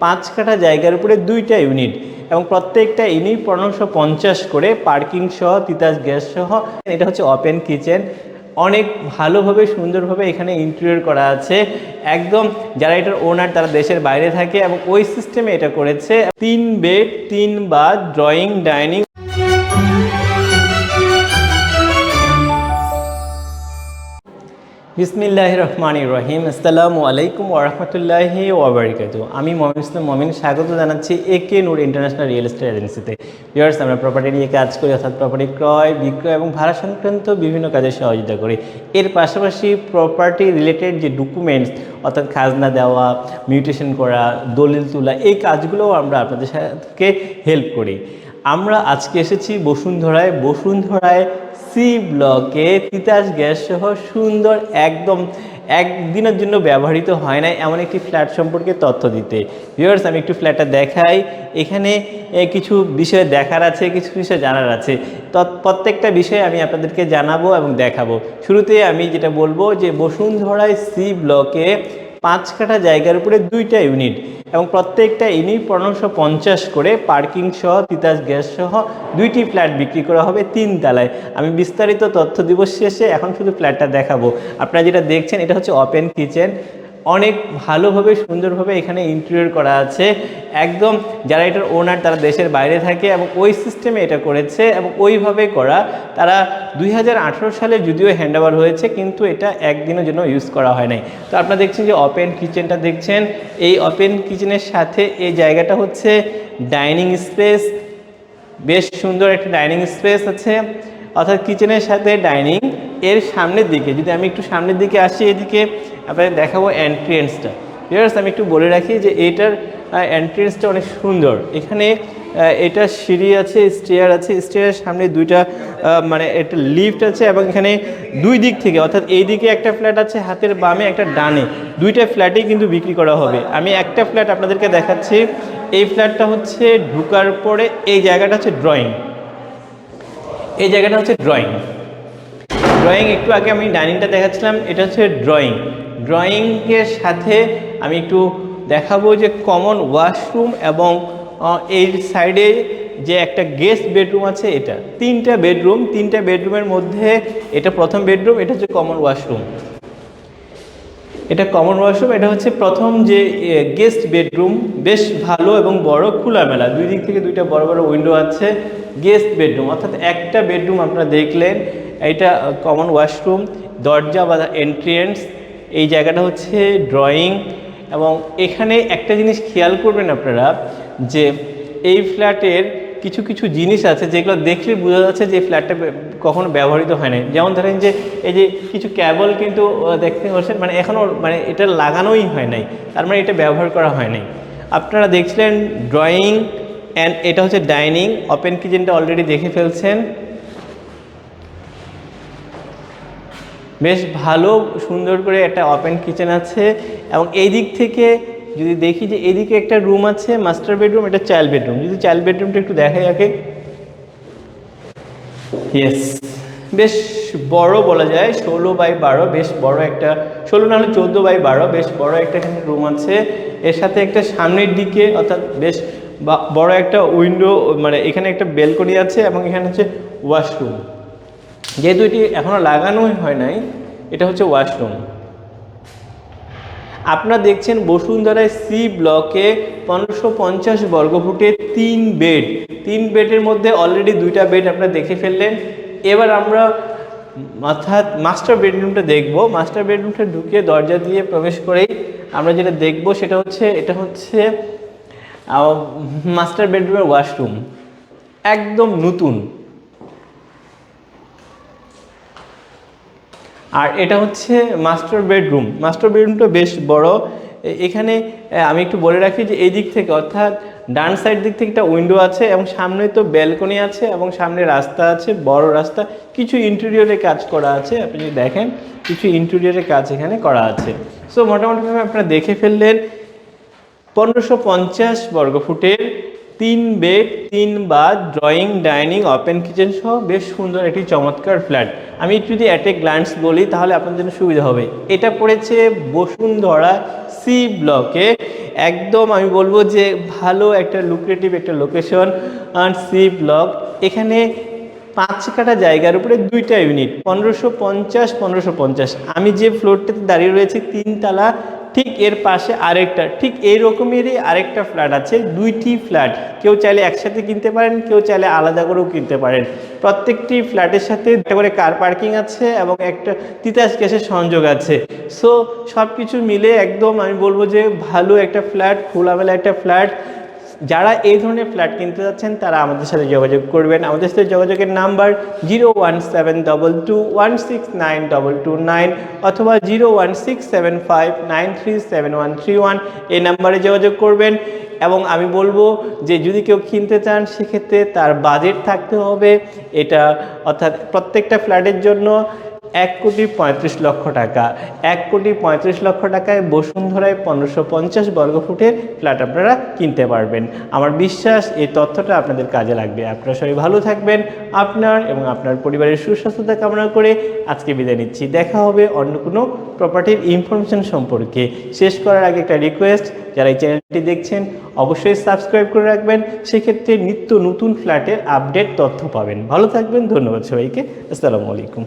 পাঁচ কাঠা জায়গার উপরে দুইটা ইউনিট এবং প্রত্যেকটা ইউনিট পনেরোশো পঞ্চাশ করে পার্কিং সহ, তিতাস গ্যাস সহ। এটা হচ্ছে ওপেন কিচেন। অনেক ভালোভাবে, সুন্দরভাবে এখানে ইন্টেরিয়র করা আছে। একদম যারা এটার ওনার তারা দেশের বাইরে থাকে এবং ওই সিস্টেমে এটা করেছে। তিন বেড তিন বা ড্রয়িং ডাইনিং বিসমিল্লাহ রহমান রহিম। আসসালামু আলাইকুম ওরহমতুল্লাহি ওবরাকাতু আমি মমিন ইসলাম মমিন। স্বাগত জানাচ্ছি A K Noor international real estate এজেন্সিতে। ভিউয়ার্স, আমরা প্রপার্টি নিয়ে কাজ করি, অর্থাৎ প্রপার্টি ক্রয়, বিক্রয় এবং ভাড়া সংক্রান্ত বিভিন্ন কাজে সহযোগিতা করি। এর পাশাপাশি প্রপার্টি রিলেটেড যে ডকুমেন্টস অর্থাৎ খাজনা দেওয়া মিউটেশন করা, দলিল তোলা, এই কাজগুলোও আমরা আপনাদের সাথে হেল্প করি। আমরা আজকে এসেছি বসুন্ধরায়। বসুন্ধরায় সি ব্লকে তিতাস গ্যাস সহ সুন্দর একদম একদিনের জন্য ব্যবহৃত হয় না এমন একটি ফ্ল্যাট সম্পর্কে তথ্য দিতে। ভিউয়ার্স আমি একটু ফ্ল্যাটটা দেখাই। এখানে কিছু বিষয় দেখার আছে, কিছু বিষয় জানার আছে। প্রত্যেকটা বিষয় আমি আপনাদেরকে জানাব এবং দেখাবো। শুরুতে আমি যেটা বলব যে বসুন্ধরায় সি ব্লকে পাঁচ কাঠা জায়গার উপরে দুইটা ইউনিট এবং প্রত্যেকটা ইউনিট পনেরোশো পঞ্চাশ করে পার্কিং সহ, তিতাস গ্যাস সহ দুইটি ফ্ল্যাট বিক্রি করা হবে তিন তালায়। আমি বিস্তারিত তথ্য দিবস শেষে, এখন শুধু ফ্ল্যাটটা দেখাবো। আপনারা যেটা দেখছেন, এটা হচ্ছে ওপেন কিচেন অনেক ভালোভাবে, সুন্দরভাবে এখানে ইন্টেরিয়র করা আছে। একদম যারা এটার ওনার তারা দেশের বাইরে থাকে এবং ওই সিস্টেমে এটা করেছে এবং ওইভাবে করা। তারা দুই হাজার আঠেরো সালে যদিও হ্যান্ড হয়েছে, কিন্তু এটা একদিনের জন্য ইউজ করা হয় নাই। তো আপনারা দেখছেন যে ওপেন কিচেনটা দেখছেন। এই ওপেন কিচেনের সাথে এই জায়গাটা হচ্ছে ডাইনিং স্পেস বেশ সুন্দর একটা ডাইনিং স্পেস আছে। অর্থাৎ কিচেনের সাথে ডাইনিং এর সামনের দিকে, যদি আমি একটু সামনের দিকে আসি এদিকে, আপনাদের দেখাবো এন্ট্রেন্সটা ভিউয়ার্স আমি একটু বলে রাখি যে এটার এন্ট্রেন্সটা অনেক সুন্দর। এখানে এটা সিঁড়ি আছে স্টেয়ার আছে স্টেয়ারের সামনে দুইটা মানে একটা লিফট আছে এবং এখানে দুই দিক থেকে, অর্থাৎ এই দিকে একটা ফ্ল্যাট আছে হাতের বামে একটা ডানে। দুইটা ফ্ল্যাটেই কিন্তু বিক্রি করা হবে। আমি একটা ফ্ল্যাট আপনাদেরকে দেখাচ্ছি। এই ফ্ল্যাটটা হচ্ছে ঢুকার পরে, এই জায়গাটা হচ্ছে ড্রয়িং এই জায়গাটা হচ্ছে ড্রয়িং ড্রয়িং একটু আগে আমি ডাইনিংটা দেখাচ্ছিলাম, এটা হচ্ছে ড্রয়িং ড্রয়িংয়ের সাথে আমি একটু দেখাবো যে কমন ওয়াশরুম এবং এই সাইডে যে একটা গেস্ট বেডরুম আছে এটা। তিনটা বেডরুম তিনটা বেডরুমের মধ্যে এটা প্রথম বেডরুম এটা হচ্ছে কমন ওয়াশরুম এটা কমন ওয়াশরুম এটা হচ্ছে প্রথম যে গেস্ট বেডরুম বেশ ভালো এবং বড়, খোলামেলা। দুই দিক থেকে দুইটা বড় বড় উইন্ডো আছে গেস্ট বেডরুম অর্থাৎ একটা বেডরুম আপনারা দেখলেন এটা কমন ওয়াশরুম দরজা বা এন্ট্রিয়েন্স এই জায়গাটা হচ্ছে ড্রয়িং এবং এখানে একটা জিনিস খেয়াল করবেন আপনারা যে এই ফ্ল্যাটের কিছু কিছু জিনিস আছে যেগুলো দেখলে বোঝা যাচ্ছে যে ফ্ল্যাটটা কখনো ব্যবহৃত হয় না যেমন ধরেন যে এই যে কিছু ক্যাবল কিন্তু দেখতে পাচ্ছেন মানে এখনও মানে এটা লাগানোই হয় নাই, তার মানে এটা ব্যবহার করা হয় নাই। আপনারা দেখছিলেন ড্রয়িং অ্যান্ড এটা হচ্ছে ডাইনিং ওপেন কিচেনটা অলরেডি দেখে ফেলছেন। বেশ ভালো, সুন্দর করে একটা ওপেন কিচেন আছে এবং এই দিক থেকে যদি দেখি যে এদিকে একটা রুম আছে মাস্টার বেডরুম এটা চাইল্ড বেডরুম যদি চাইল্ড বেডরুমটা একটু দেখাই আগে। ইয়েস বেশ বড় বলা যায়, ষোলো বাই বারো, বেশ বড় একটা, ষোলো না হলে চোদ্দ বাই বারো, বেশ বড় একটা এখানে রুম আছে। এর সাথে একটা সামনের দিকে, অর্থাৎ বেশ বড় একটা উইন্ডো মানে এখানে একটা বেলকনি আছে এবং এখানে হচ্ছে ওয়াশরুম যেহেতু এটি এখনও লাগানোই হয় নাই, এটা হচ্ছে ওয়াশরুম আপনারা দেখছেন বসুন্ধরায় সি ব্লকে পনেরোশো পঞ্চাশ বর্গফুটে তিন বেড তিন বেডের মধ্যে অলরেডি দুইটা বেড আপনারা দেখে ফেললেন। এবার আমরা অর্থাৎ মাস্টার বেডরুমটা দেখব। মাস্টার বেডরুমটা ঢুকে দরজা দিয়ে প্রবেশ করেই আমরা যেটা দেখব সেটা হচ্ছে, এটা হচ্ছে মাস্টার বেডরুমের ওয়াশরুম একদম নতুন। আর এটা হচ্ছে মাস্টার বেডরুম মাস্টার বেডরুমটা বেশ বড়। এখানে আমি একটু বলে রাখি যে এই দিক থেকে অর্থাৎ ডান সাইড দিক থেকে একটা উইন্ডো আছে এবং সামনে তো ব্যালকনি আছে এবং সামনে রাস্তা আছে, বড় রাস্তা। কিছু ইন্টেরিয়রে কাজ করা আছে। আপনি যদি দেখেন, কিছু ইন্টেরিয়রে কাজ এখানে করা আছে। সো মোটামুটিভাবে আপনারা দেখে ফেললেন, পনেরোশো পঞ্চাশ বর্গফুটের তিন বেড, তিন bath drawing, dining, open kitchen সহ বেশ সুন্দর একটি চমৎকার ফ্ল্যাট। আমি যদি অ্যাট এ গ্ল্যান্স বলি, তাহলে আপনার জন্য সুবিধা হবে। এটা পড়েছে বসুন্ধরা সি ব্লকে একদম আমি বলব যে ভালো একটা লুক্রেটিভ একটা লোকেশন আর সি ব্লক এখানে পাঁচ কাটা জায়গার উপরে দুইটা ইউনিট পনেরোশো পঞ্চাশ পনেরোশো পঞ্চাশ। আমি যে ফ্লোরটাতে দাঁড়িয়ে রয়েছি, তিনতলা ঠিক এর পাশে আরেকটা, ঠিক এই রকমেরই আরেকটা ফ্ল্যাট আছে, দুইটি ফ্ল্যাট কেউ চাইলে একসাথে কিনতে পারেন, কেউ চাইলে আলাদা করেও কিনতে পারেন। প্রত্যেকটি ফ্ল্যাটের সাথে একটা করে কার পার্কিং আছে এবং একটা তিতাস গ্যাসের সংযোগ আছে। সো সব কিছু মিলে একদম আমি বলব যে ভালো একটা ফ্ল্যাট খোলামেলা একটা ফ্ল্যাট যারা এই ধরনের ফ্ল্যাট কিনতে যাচ্ছেন, তারা আমাদের সাথে যোগাযোগ করবেন। আমাদের সাথে যোগাযোগের number zero one seven double two one six nine double two nine অথবা zero one six seven five nine three seven one three one এই নাম্বারে যোগাযোগ করবেন। এবং আমি বলব যে, যদি কেউ কিনতে চান, সেক্ষেত্রে তার বাজেট থাকতে হবে। এটা অর্থাৎ প্রত্যেকটা ফ্ল্যাটের জন্য। এক কোটি পঁয়ত্রিশ লক্ষ টাকা। এক কোটি পঁয়ত্রিশ লক্ষ টাকায় বসুন্ধরায় পনেরোশো পঞ্চাশ বর্গফুটের ফ্ল্যাট আপনারা কিনতে পারবেন। আমার বিশ্বাস এই তথ্যটা আপনাদের কাজে লাগবে। আপনারা সবাই ভালো থাকবেন। আপনার এবং আপনার পরিবারের সুস্বাস্থ্যতা কামনা করে আজকে বিদায় নিচ্ছি। দেখা হবে অন্য কোনো প্রপার্টির ইনফরমেশন সম্পর্কে। শেষ করার আগে একটা রিকোয়েস্ট যারা এই চ্যানেলটি দেখছেন, অবশ্যই সাবস্ক্রাইব করে রাখবেন। সেক্ষেত্রে নিত্য নতুন ফ্ল্যাটের আপডেট তথ্য পাবেন। ভালো থাকবেন। ধন্যবাদ সবাইকে। আসসালামু আলাইকুম।